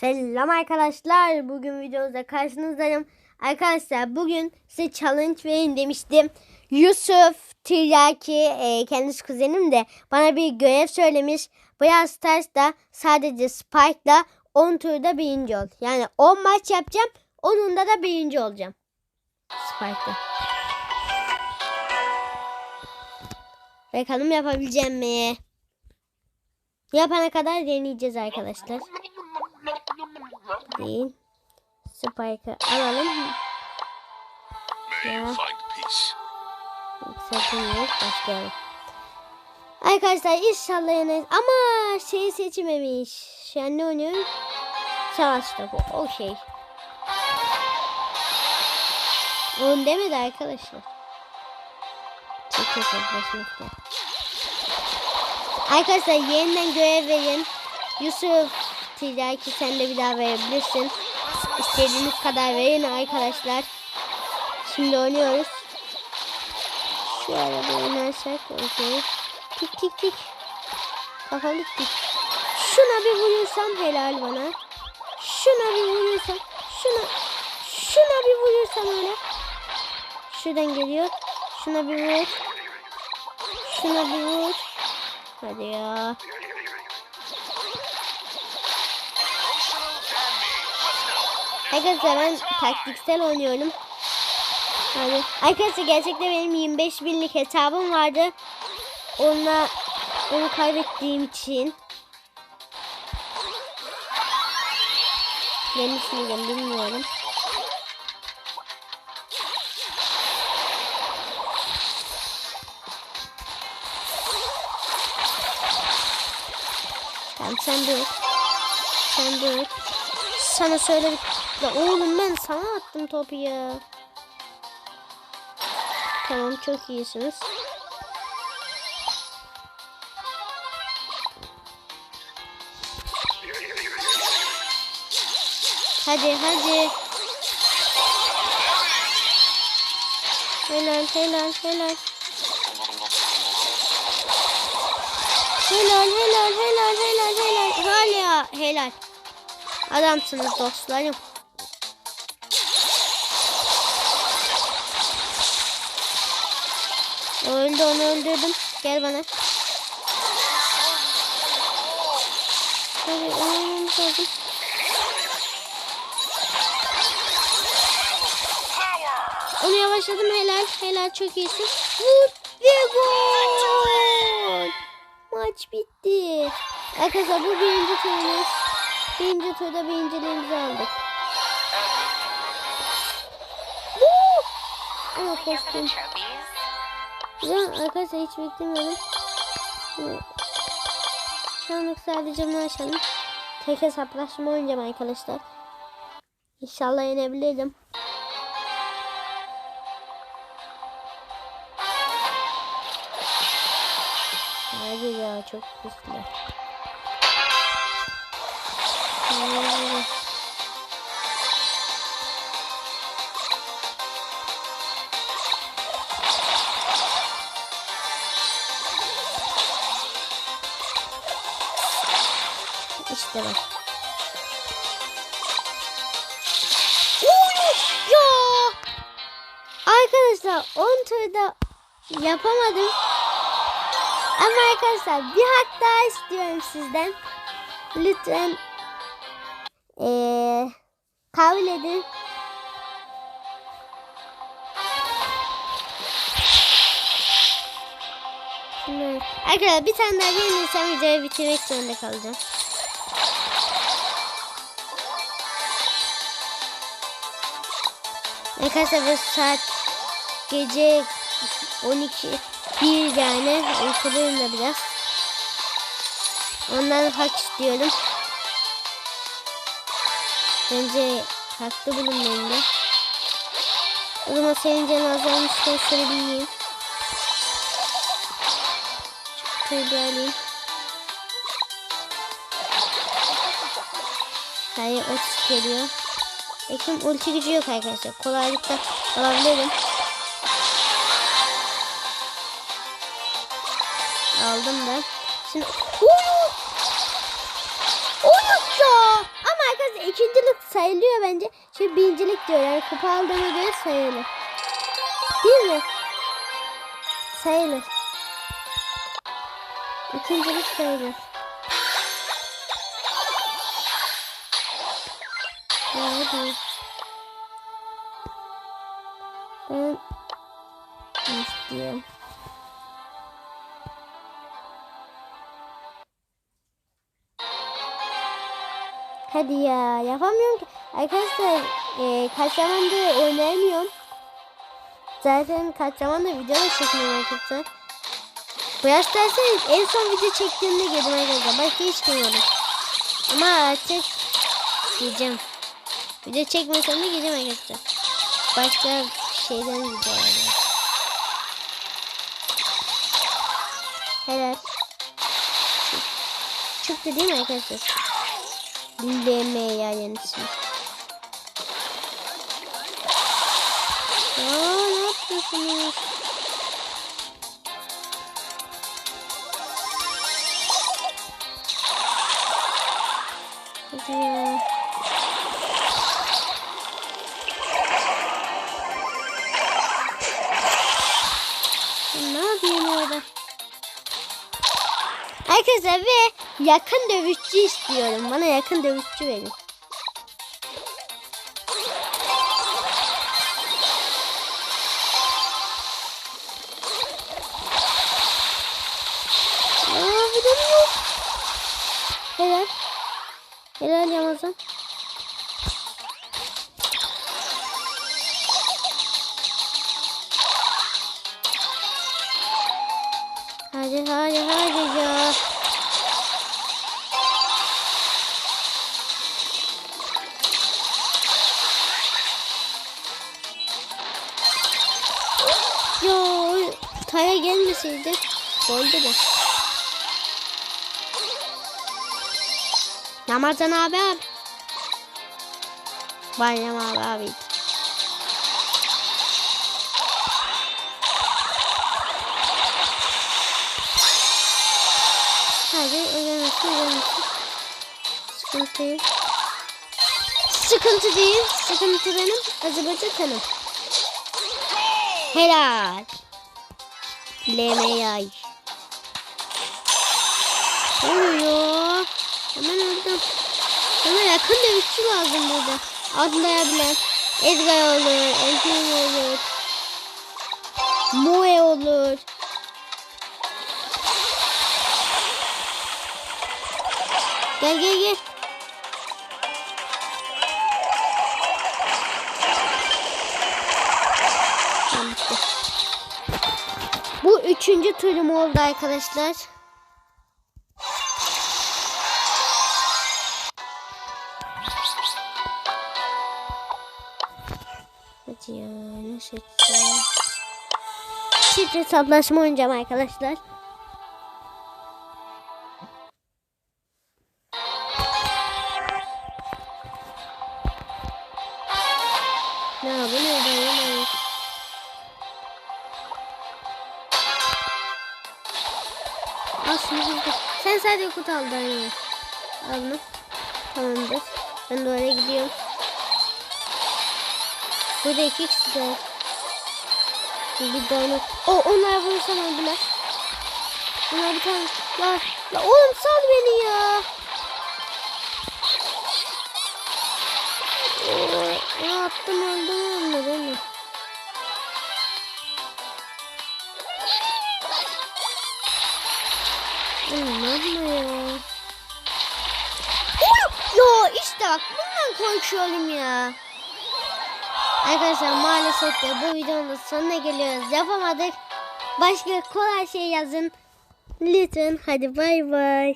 Selam arkadaşlar. Bugün videomuzda karşınızdayım. Arkadaşlar bugün size challenge verin demiştim. Yusuf Tiryaki e, kendisi kuzenim de bana bir görev söylemiş. Brawl Stars'da sadece Spike'la 10 turda birinci ol. Yani 10 maç yapacağım. Onunda da birinci olacağım. Spike'la. Bakalım yapabileceğim mi? Yapana kadar deneyeceğiz arkadaşlar. Değil. Spike'ı alalım. Ya. Sakın yok. Başlayalım. Arkadaşlar inşallah yine ama şeyi seçmemiş. An ne oynuyorum? Savaş topu. O şey. Onu demedi arkadaşlar. Çok hesaplaşmakta. Arkadaşlar yeniden görev verin. Yusuf Tiryaki sen de bir daha verebilirsin. İstediğiniz kadar verin arkadaşlar. Şimdi oynuyoruz. Şu arada oynarsak okey. Tik tik tik. Kafalık tik. Şuna bir vurursam helal bana. Şuna bir vurursam. Şuna. Şuna bir vurursam öyle. Şuradan geliyor. Şuna bir vur. Şuna bir vur. Hadi ya. Arkadaşlar ben taktiksel oynuyorum. Hadi. Arkadaşlar gerçekten benim 25 binlik hesabım vardı. Onunla onu kaybettiğim için. Yemiş miydim bilmiyorum. Tamam sen dur. Sen dur. Sana söyle bir... Ya oğlum ben sana attım topu ya. Tamam çok iyisiniz. Hadi hadi. Helal helal helal. Helal helal helal helal helal. Hala helal. Adamsınız dostlarım. Öldü onu öldürdüm. Gel bana. Hadi. Onu yavaşladım helal. Helal çok iyisin. Vur ve gol. Maç bitti. Arkadaşlar bu birinci turumuz. Birinci turda birinciliğimizi aldık. Ama koştum. Ya arkadaşlar hiç beklemiyordum. Şu anlık sadece bunu açalım. Tek hesaplaşma oynayacağım arkadaşlar. İnşallah yenebilirim. Hadi ya çok güçlü. İşte bak. Oy! Ya! Arkadaşlar 10 turda yapamadım. Ama arkadaşlar bir hak daha istiyorum sizden. Lütfen ee, kabul edin. Arkadaşlar bir tane daha yenilirsem videoyu bitirmek zorunda kalacağım. Arkadaşlar bu saat gece 12 bir yani uykuluyum da biraz. Ondan hak istiyorum. Bence haklı bulunmayın da. O zaman senin cenazanmışken seni bir yiyeyim. Şöyle bir. Hayır ot geliyor. Ekim ulti gücü yok arkadaşlar. Kolaylıkla alabilirim. Aldım da. Şimdi ya! Ama arkadaşlar ikincilik sayılıyor bence. Şimdi birincilik diyor. Yani kupa aldığına göre sayılır. Değil mi? Sayılır. İkincilik sayılır. Hadi. Ben istiyorum. Hadi ya yapamıyorum ki. Arkadaşlar e, kaç zamandır oynayamıyorum. Zaten kaç zamandır video da çekmiyorum arkadaşlar. Bu yaş derseniz en son video çektiğimde girdim arkadaşlar. Başka hiç girmedim. Ama artık gireceğim. Video çekmesem de gireceğim arkadaşlar. Başka şeyden video alacağım. Helal. Çıktı değil mi arkadaşlar? Dinleme yayıncısı. Aa ne yapıyorsunuz? Hadi ya. Arkadaşlar ve yakın dövüşçü istiyorum. Bana yakın dövüşçü verin. Helal. Helal Ramazan. Hadi hadi hadi Taya gelmeseydi goldü de. Ramazan abi abi. Bayram abi abi. Hadi öğrenirsin öğrenirsin. Sıkıntı değil. Sıkıntı değil. Sıkıntı benim. Acıbacı senin. Helal. Ne oluyor? Hemen öldüm. Bana yakın dövüşçü lazım burada. Atlayabilen. Edgar olur. Elfin olur. Moe olur. Gel gel gel. Üçüncü turum oldu arkadaşlar. Hadi ya ne seçeceğim? Çift hesaplaşma oynayacağım arkadaşlar. Aslında hızlı. Sen sadece kutu al ya. Al mı? Tamamdır. Ben de oraya gidiyorum. Burada iki kişi var. Bir tane. O onlar vursam öldüler. Bunlar bir tane. Ya, ya oğlum sal beni ya. Oo, ya attım öldüm ölmedi mi? Ya. Ya işte bak bundan korkuyorum ya. Arkadaşlar maalesef de bu videonun sonuna geliyoruz. Yapamadık. Başka kolay şey yazın. Lütfen hadi bay bay.